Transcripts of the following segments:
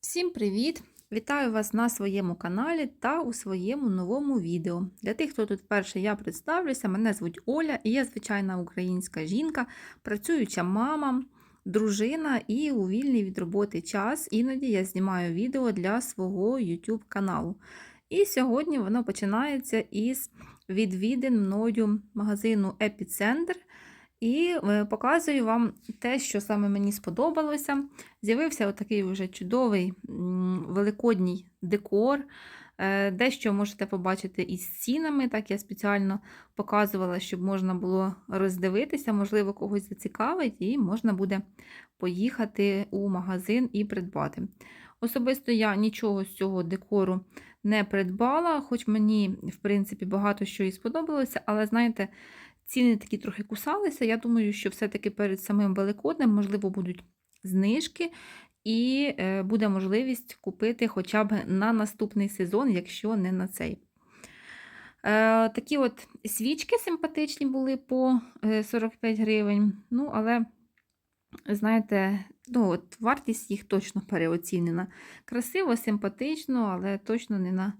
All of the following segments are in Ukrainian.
Всім привіт! Вітаю вас на своєму каналі та у своєму новому відео. Для тих, хто тут вперше я представлюся, мене звуть Оля і я звичайна українська жінка, працююча мама, дружина і у вільний від роботи час. Іноді я знімаю відео для свого YouTube каналу. І сьогодні воно починається із відвідин мною магазину Епіцентр. І е, показую вам те, що саме мені сподобалося. З'явився отакий вже чудовий великодній декор. Е, Дещо можете побачити із цінами. Так я спеціально показувала, щоб можна було роздивитися, можливо, когось зацікавить, і можна буде поїхати у магазин і придбати. Особисто я нічого з цього декору не придбала, хоч мені, в принципі, багато що і сподобалося, але знаєте, ціни такі трохи кусалися. Я думаю, що все-таки перед самим Великоднем, можливо, будуть знижки, і е, буде можливість купити хоча б на наступний сезон, якщо не на цей. Е, Такі от свічки симпатичні були по е, 45 гривень. Ну, але, знаєте, ну, от вартість їх точно переоцінена. Красиво, симпатично, але точно не на,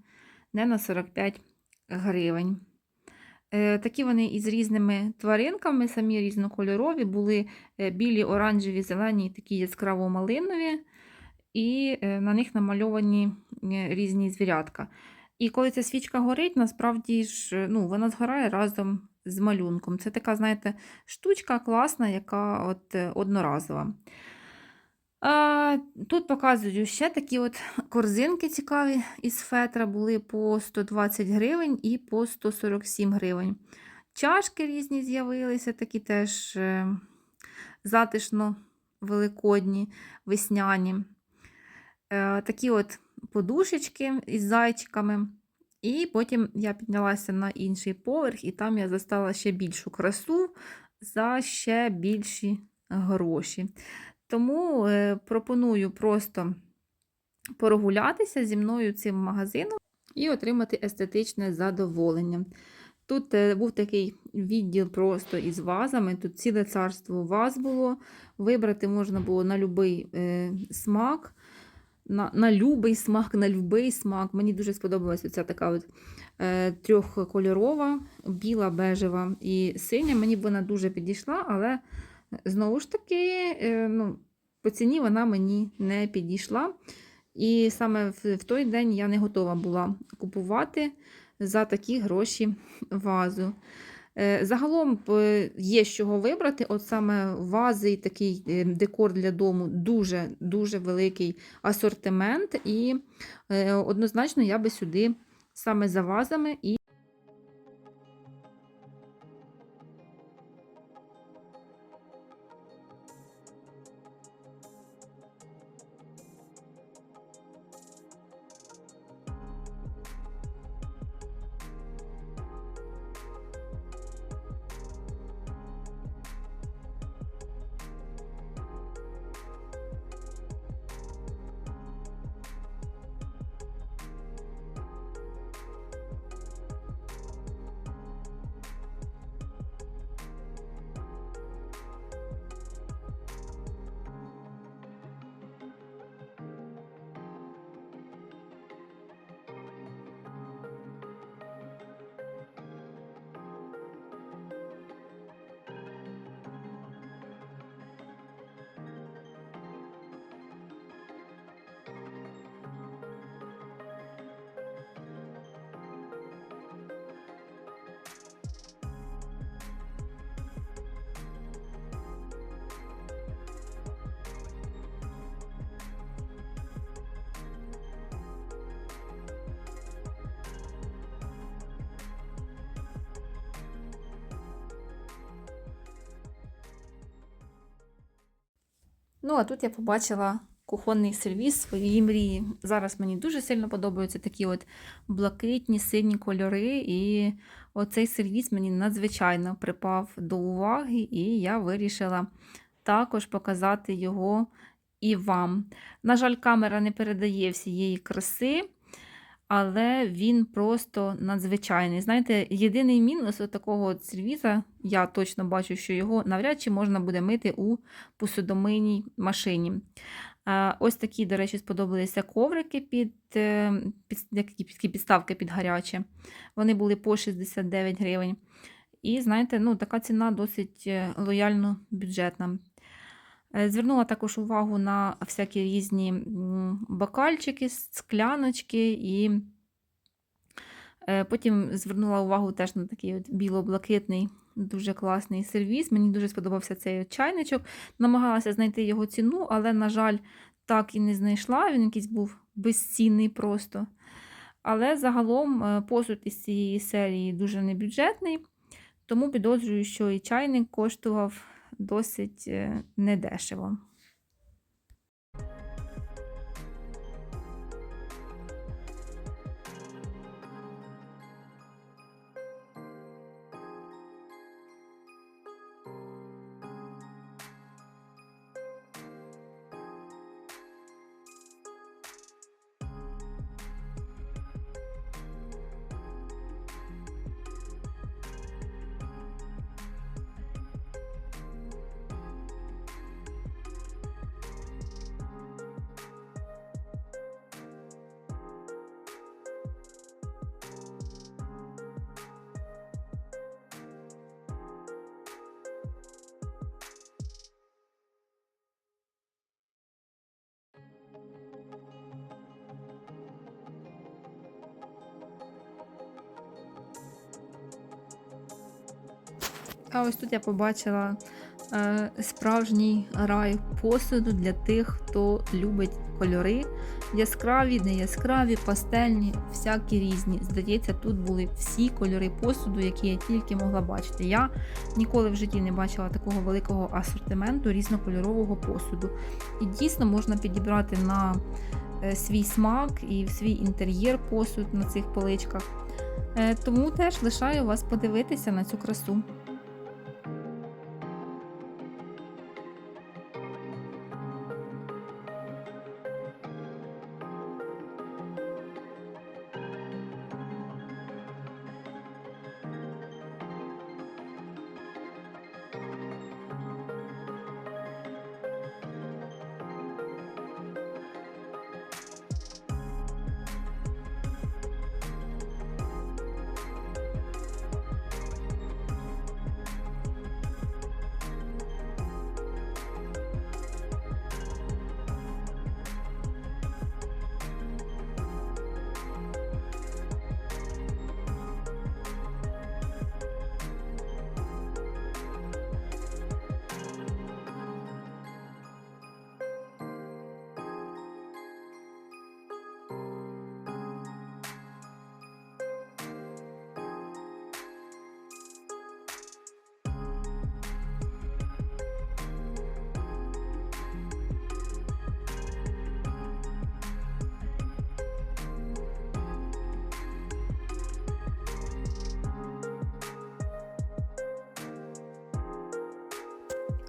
не на 45 гривень. Е, Такі вони із різними тваринками, самі різнокольорові, були е, білі, оранжеві, зелені, такі яскраво малинові, і е, на них намальовані різні звірятка. І коли ця свічка горить, насправді ж ну, вона згорає разом з малюнком. Це така, знаєте, штучка класна, яка от одноразова. А, Тут показую ще такі от корзинки цікаві із фетра були по 120 гривень і по 147 гривень. Чашки різні з'явилися, такі теж е, затишно великодні, весняні. Е, Такі от подушечки із зайчиками. І потім я піднялася на інший поверх, і там я застала ще більшу красу за ще більші гроші. Тому е, пропоную просто прогулятися зі мною цим магазином і отримати естетичне задоволення. Тут е, був такий відділ просто із вазами, тут ціле царство ваз було. Вибрати можна було на будь-який е, смак, на на любий смак, на любий смак. Мені дуже сподобалася ця така от, е, трьохкольорова, біла, бежева і синя. Мені б вона дуже підійшла, але Знову ж таки, е, ну, по ціні вона мені не підійшла. І саме в, той день я не готова була купувати за такі гроші вазу. Е, Загалом е, є з чого вибрати. От саме вази і такий декор для дому дуже дуже великий асортимент. І однозначно я би сюди саме за вазами і Ну, а тут я побачила кухонний сервіс своєї мрії. Зараз мені дуже сильно подобаються такі от блакитні, сині кольори. І оцей сервіс мені надзвичайно припав до уваги, і я вирішила також показати його і вам. На жаль, камера не передає всієї краси. Але він просто надзвичайний. Знаєте, єдиний мінус такого сервіза, я точно бачу, що його навряд чи можна буде мити у посудомийній машині. Е, Ось такі, до речі, сподобалися коврики під, е, під, підставки під гаряче. Вони були по 69 гривень. І, знаєте, ну, така ціна досить е, лояльно бюджетна. Е, Звернула також увагу на всякі різні бокальчики, скляночки, і е, потім звернула увагу теж на такий от біло-блакитний, дуже класний сервіс. Мені дуже сподобався цей чайничок. Намагалася знайти його ціну, але, на жаль, так і не знайшла. Він якийсь був безцінний просто. Але загалом е, посуд із цієї серії дуже небюджетний, тому підозрюю, що і чайник коштував досить е, недешево. А ось тут я побачила е, справжній рай посуду для тих, хто любить кольори. Яскраві, не яскраві, пастельні, всякі різні. Здається, тут були всі кольори посуду, які я тільки могла бачити. Я ніколи в житті не бачила такого великого асортименту різнокольорового посуду. І дійсно можна підібрати на е, свій смак і в свій інтер'єр посуд на цих поличках. Е, Тому теж лишаю вас подивитися на цю красу.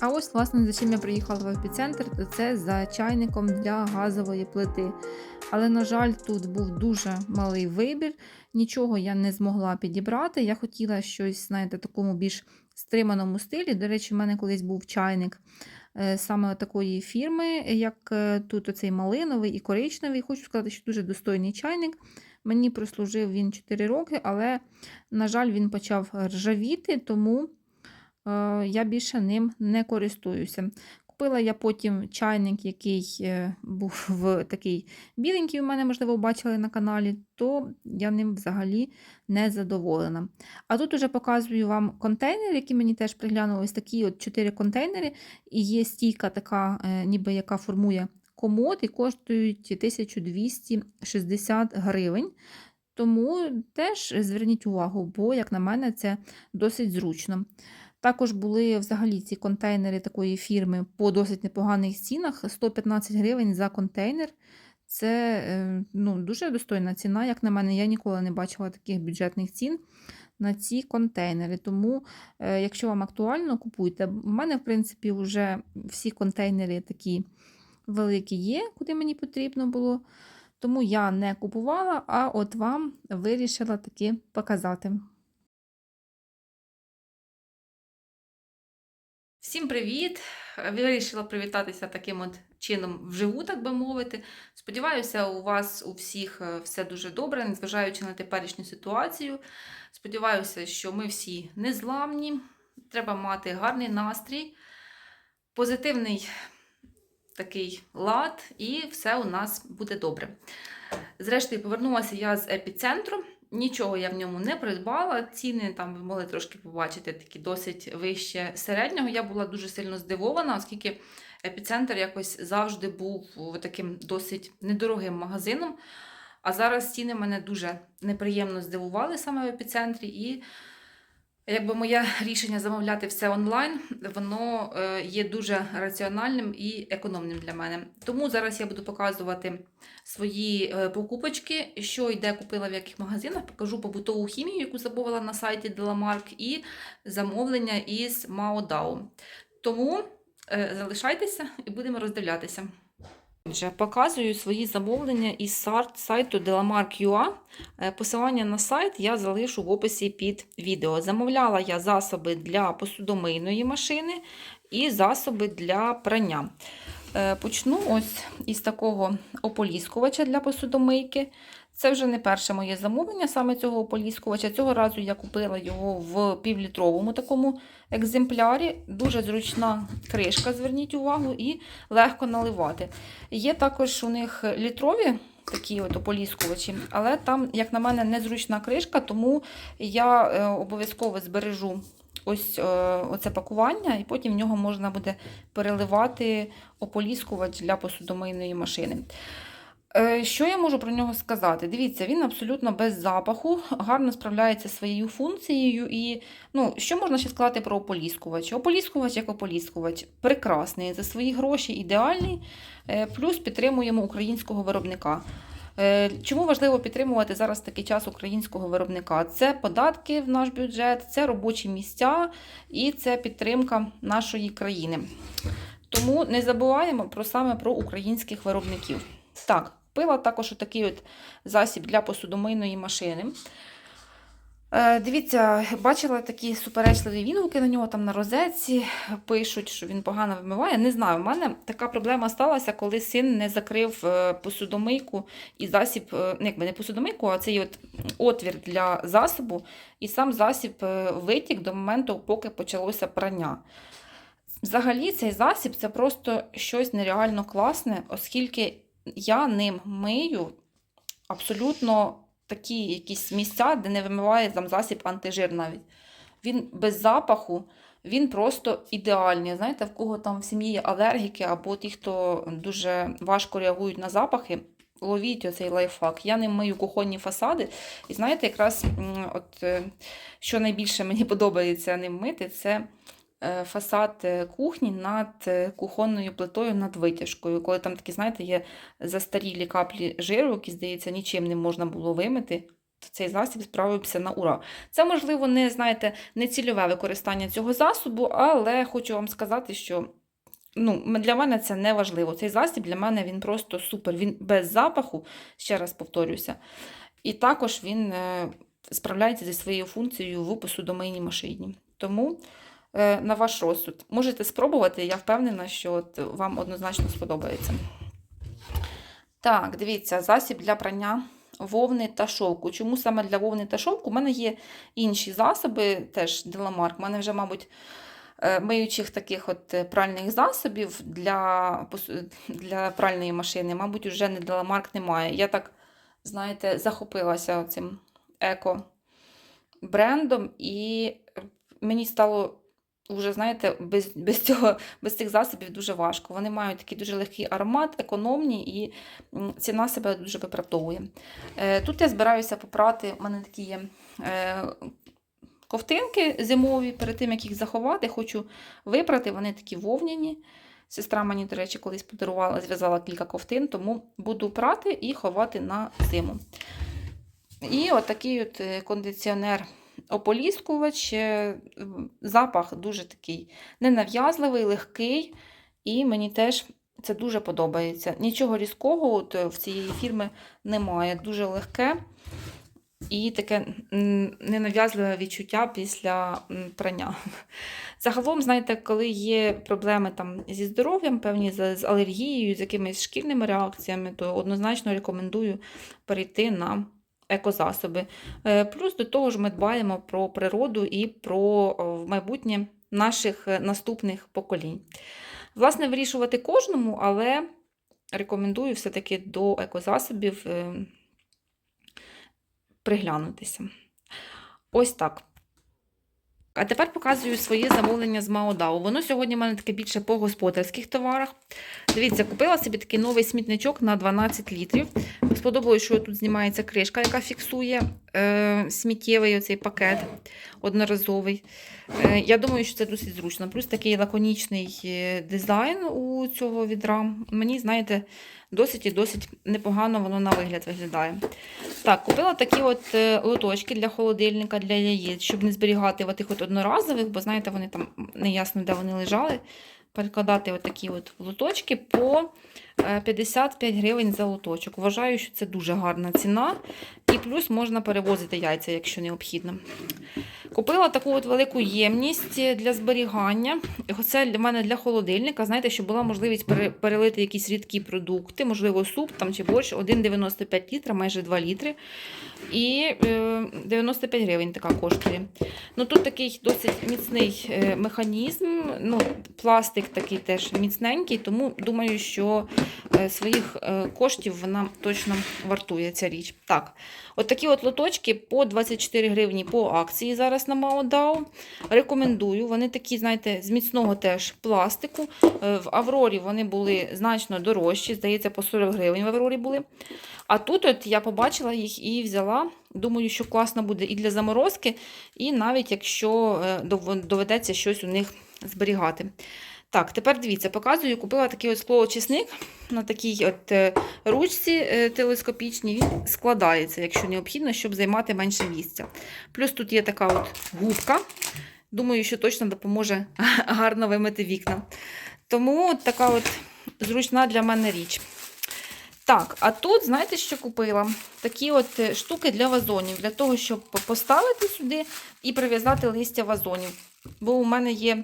А ось, власне, за чим я приїхала в епіцентр, то це за чайником для газової плити. Але, на жаль, тут був дуже малий вибір, нічого я не змогла підібрати. Я хотіла щось, знаєте, такому більш стриманому стилі. До речі, в мене колись був чайник е, саме такої фірми, як е, тут оцей малиновий і коричневий. Хочу сказати, що дуже достойний чайник. Мені прослужив він 4 роки, але, на жаль, він почав ржавіти, тому я більше ним не користуюся. Купила я потім чайник, який е, був такий біленький, у мене, можливо, бачили на каналі, то я ним взагалі не задоволена. А тут уже показую вам контейнери, які мені теж приглянули. Ось такі от 4 контейнери, і є стійка, така, е, ніби яка формує комод, і коштують 1260 гривень. Тому теж зверніть увагу, бо, як на мене, це досить зручно. Також були взагалі ці контейнери такої фірми по досить непоганих цінах 115 гривень за контейнер. Це е, ну, дуже достойна ціна, як на мене, я ніколи не бачила таких бюджетних цін на ці контейнери. Тому, е, якщо вам актуально, купуйте. У мене, в принципі, вже всі контейнери такі великі є, куди мені потрібно було. Тому я не купувала, а от вам вирішила таки показати. Всім привіт! Вирішила привітатися таким от чином вживу, так би мовити. Сподіваюся, у вас у всіх е, все дуже добре, незважаючи на теперішню ситуацію. Сподіваюся, що ми всі незламні. Треба мати гарний настрій, позитивний такий лад, і все у нас буде добре. Зрештою, повернулася я з епіцентру. Нічого я в ньому не придбала. Ціни там ви могли трошки побачити такі досить вище середнього. Я була дуже сильно здивована, оскільки епіцентр якось завжди був таким досить недорогим магазином. А зараз ціни мене дуже неприємно здивували саме в епіцентрі. І якби моє рішення замовляти все онлайн, воно е, є дуже раціональним і економним для мене. Тому зараз я буду показувати свої е, покупочки, що і де купила в яких магазинах. Покажу побутову хімію, яку замовила на сайті Delamark, і замовлення із Маодао. Тому е, залишайтеся і будемо роздивлятися. Отже, показую свої замовлення із сайту Delamark.ua. Е, Посилання на сайт я залишу в описі під відео. Замовляла я засоби для посудомийної машини і засоби для прання. Е, Почну ось із такого ополіскувача для посудомийки. Це вже не перше моє замовлення саме цього ополіскувача. Цього разу я купила його в півлітровому такому екземплярі. Дуже зручна кришка, зверніть увагу, і легко наливати. Є також у них літрові такі от ополіскувачі, але там, як на мене, незручна кришка, тому я е, обов'язково збережу ось е, оце пакування, і потім в нього можна буде переливати ополіскувач для посудомийної машини. Е, Що я можу про нього сказати? Дивіться, він абсолютно без запаху, гарно справляється своєю функцією. І ну, що можна ще сказати про ополіскувач? Ополіскувач як ополіскувач, прекрасний, за свої гроші ідеальний, е, плюс підтримуємо українського виробника. Е, Чому важливо підтримувати зараз такий час українського виробника? Це податки в наш бюджет, це робочі місця і це підтримка нашої країни. Тому не забуваємо про саме про українських виробників. Так, купила також такий от засіб для посудомийної машини. Е, дивіться, бачила такі суперечливі відгуки на нього там на розетці. Пишуть, що він погано вимиває. Не знаю, в мене така проблема сталася, коли син не закрив е, посудомийку і засіб, е, ну, якби не посудомийку, а цей от отвір для засобу, і сам засіб витік до моменту, поки почалося прання. Взагалі, цей засіб це просто щось нереально класне, оскільки я ним мию абсолютно такі якісь місця, де не вимиває там засіб антижир навіть. Він без запаху, він просто ідеальний. Знаєте, в кого там в сім'ї є алергіки, або ті, хто дуже важко реагують на запахи, ловіть оцей лайфхак. Я ним мию кухонні фасади. І знаєте, якраз от, е, що найбільше мені подобається ним мити, це фасад е, кухні над е, кухонною плитою над витяжкою. Коли там такі, знаєте, є застарілі каплі жиру, які, здається, нічим не можна було вимити. то Цей засіб справився на ура. Це, можливо, не знаєте, не цільове використання цього засобу, але хочу вам сказати, що ну, для мене це не важливо. Цей засіб для мене він просто супер. Він без запаху, ще раз повторюся. І також він е, справляється зі своєю функцією в посудомийній машині. Тому е, на ваш розсуд можете спробувати, я впевнена, що от вам однозначно сподобається. Так, дивіться, засіб для прання вовни та шовку. Чому саме для вовни та шовку? У мене є інші засоби, теж Деламарк. У мене вже, мабуть, е, миючих таких от е, пральних засобів для, для пральної машини, мабуть, вже не Деламарк немає. Я так, знаєте, захопилася цим еко-брендом, і е, мені стало вже, знаєте, без, без, цього, без цих засобів дуже важко. Вони мають такий дуже легкий аромат, економні, і ціна себе дуже виправдовує. Е, Тут я збираюся попрати, у мене такі є е, ковтинки зимові, перед тим, як їх заховати, хочу випрати, вони такі вовняні. Сестра мені, до речі, колись подарувала, зв'язала кілька ковтин, тому буду прати і ховати на зиму. І отакий от е, кондиціонер ополіскувач. е, Запах дуже такий ненав'язливий, легкий, і мені теж це дуже подобається. Нічого різкого от е, в цієї фірми немає. Дуже легке. і таке ненав'язливе відчуття після прання. Загалом, знаєте, коли є проблеми там зі здоров'ям, певні з, алергією, з якимись шкірними реакціями, то однозначно рекомендую перейти на екозасоби. Е, Плюс до того ж ми дбаємо про природу і про в майбутнє наших е, наступних поколінь. Власне, вирішувати кожному, але рекомендую все-таки до екозасобів е, приглянутися. Ось так. А тепер показую своє замовлення з Маодау. Воно сьогодні в мене таке більше по господарських товарах. Дивіться, купила собі такий новий смітничок на 12 літрів. Сподобалось, що тут знімається кришка, яка фіксує е, сміттєвий оцей пакет одноразовий. Е, я думаю, що це досить зручно. Плюс такий лаконічний е, дизайн у цього відра. Мені, знаєте, досить і досить непогано воно на вигляд виглядає. Так, купила такі от е, лоточки для холодильника, для яєць, щоб не зберігати в от одноразових, бо знаєте, вони там неясно, де вони лежали. Перекладати отакі от лоточки по 55 гривень за лоточок. Вважаю, що це дуже гарна ціна. І плюс можна перевозити яйця, якщо необхідно. Купила таку от велику ємність для зберігання. Це для мене для холодильника. Знаєте, щоб була можливість пере- перелити якісь рідкі продукти, можливо, суп там чи борщ, 1,95 літра, майже 2 літри. І е, 95 гривень така коштує. Ну Тут такий досить міцний е, механізм. Ну, Пластик такий теж міцненький, тому думаю, що е, своїх е, коштів вона точно вартує ця річ. Так, от такі от лоточки по 24 гривні по акції зараз на Маодау. Рекомендую. Вони такі, знаєте, з міцного теж пластику. Е, В Аврорі вони були значно дорожчі, здається, по 40 гривень в Аврорі були. А тут от я побачила їх і взяла. Думаю, що класно буде і для заморозки, і навіть якщо е, доведеться щось у них зберігати. Так, тепер дивіться, показую, купила такий от склоочисник на такій от е, ручці е, телескопічній. Він складається, якщо необхідно, щоб займати менше місця. Плюс тут є така от губка. Думаю, що точно допоможе гарно вимити вікна. Тому от така от зручна для мене річ. Так, а тут, знаєте, що купила? Такі от е, штуки для вазонів, для того, щоб поставити сюди і прив'язати листя вазонів. Бо у мене є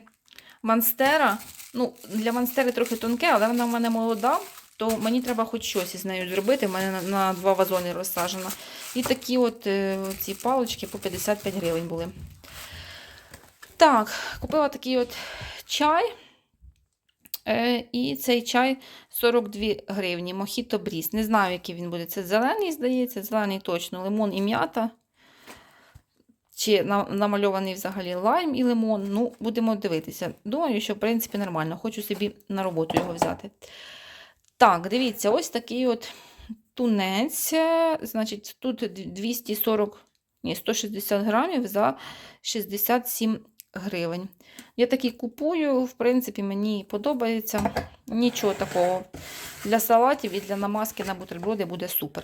манстера. Ну, для манстери трохи тонке, але вона в мене молода, то мені треба хоч щось із нею зробити. У мене на, на два вазони розсаджено. І такі от е, ці палочки по 55 гривень були. Так, купила такий от чай. Е, І цей чай 42 гривні. Мохіто бріз. Не знаю, який він буде. Це зелений, здається, зелений точно, лимон і м'ята. Чи намальований взагалі лайм і лимон. Ну, будемо дивитися. Думаю, що, в принципі, нормально. Хочу собі на роботу його взяти. Так, дивіться, ось такий от тунець. Значить, тут 240, ні, 160 грамів за 67 гривень. Я такий купую, в принципі, мені подобається. Нічого такого. Для салатів і для намазки на бутерброди буде супер.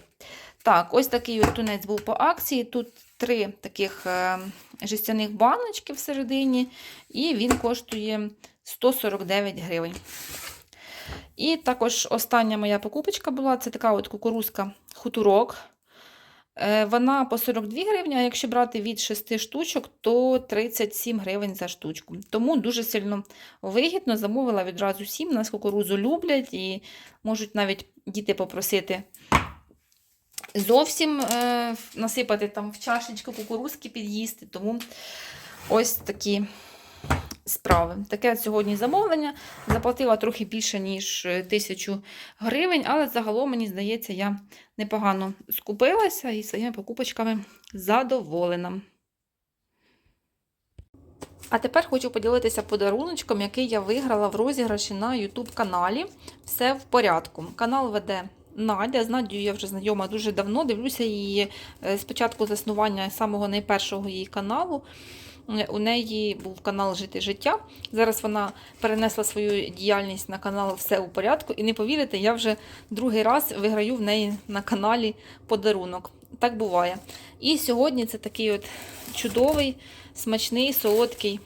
Так, ось такий от тунець був по акції. Тут три таких е, жестяних баночки всередині, і він коштує 149 гривень. І також остання моя покупочка була це така от кукурузка хутурок. Е, Вона по 42 гривні, а якщо брати від 6 штучок, то 37 гривень за штучку. Тому дуже сильно вигідно замовила відразу 7. Нас кукурузу люблять і можуть навіть діти попросити зовсім е, насипати там в чашечку кукурузки під'їсти. Тому ось такі справи. Таке сьогодні замовлення. Заплатила трохи більше, ніж е, тисячу гривень, але загалом, мені здається, я непогано скупилася і своїми покупочками задоволена. А тепер хочу поділитися подаруночком, який я виграла в розіграші на YouTube каналі. Все в порядку. Канал веде Надя. З Надією я вже знайома дуже давно. Дивлюся її е, з початку заснування самого найпершого її каналу. Е, У неї був канал Жити життя. Зараз вона перенесла свою діяльність на канал Все у порядку. І не повірите, я вже другий раз виграю в неї на каналі подарунок. Так буває. І сьогодні це такий от чудовий, смачний, солодкий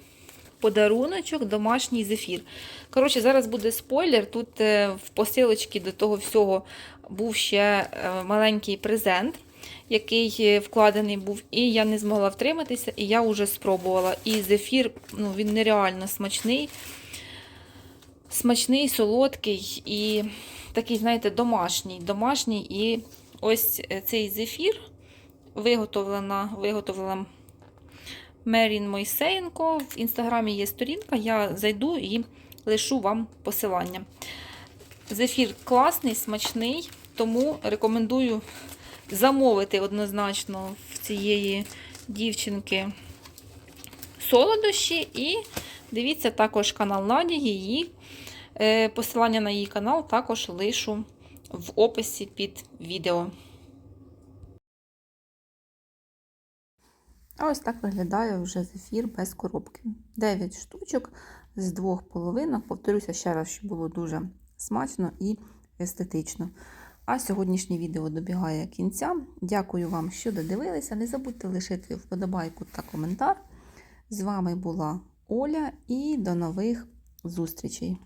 подаруночок, домашній зефір. Коротше, зараз буде спойлер. Тут е, в посилочці до того всього був ще е, маленький презент. який е, вкладений був, і я не змогла втриматися, і я вже спробувала. І зефір, ну, він нереально смачний. Смачний, солодкий і такий, знаєте, домашній. домашній. І ось цей зефір виготовлена, виготовлена Мерін Мойсеєнко. В інстаграмі є сторінка, я зайду і лишу вам посилання. Зефір класний, смачний, тому рекомендую замовити однозначно в цієї дівчинки солодощі. І дивіться також канал Наді, її е, посилання на її канал також лишу в описі під відео. А ось так виглядає вже зефір без коробки. 9 штучок з двох половинок. Повторюся ще раз, що було дуже смачно і естетично. А сьогоднішнє відео добігає кінця. Дякую вам, що додивилися. Не забудьте лишити вподобайку та коментар. З вами була Оля і до нових зустрічей!